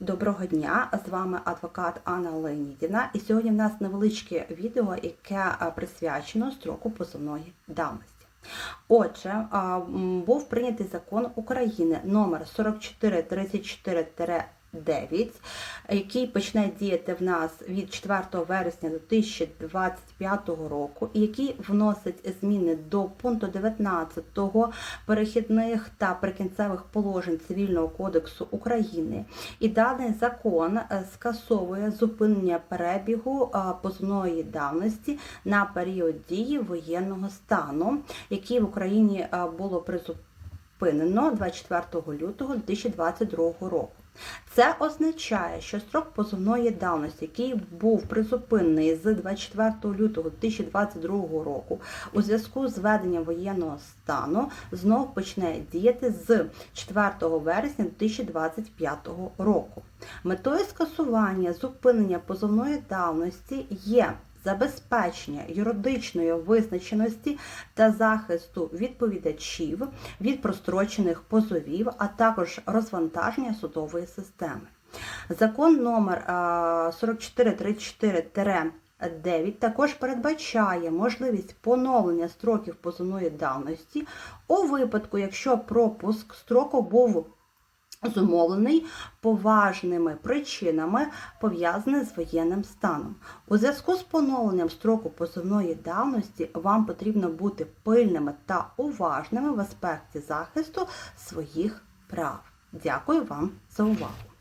Доброго дня! З вами адвокат Анна Леонідівна. І сьогодні в нас невеличке відео, яке присвячено строку позовної давності. Отже, був прийнятий закон України номер 4434 9, який почне діяти в нас від 4 вересня 2025 року, і який вносить зміни до пункту 19 перехідних та прикінцевих положень Цивільного кодексу України. І даний закон е, скасовує зупинення перебігу е, позовної давності на період дії воєнного стану, який в Україні е, було призупинено 24 лютого 2022 року. Це означає, що строк позовної давності, який був призупинений з 24 лютого 2022 року у зв'язку з введенням воєнного стану, знов почне діяти з 4 вересня 2025 року. Метою скасування зупинення позовної давності є забезпечення юридичної визначеності та захисту відповідачів від прострочених позовів, а також розвантаження судової системи. Закон номер 4434 9 також передбачає можливість поновлення строків позовної давності у випадку, якщо пропуск строку був зумовлений поважними причинами, пов'язаний з воєнним станом. У зв'язку з поновленням строку позовної давності вам потрібно бути пильними та уважними в аспекті захисту своїх прав. Дякую вам за увагу!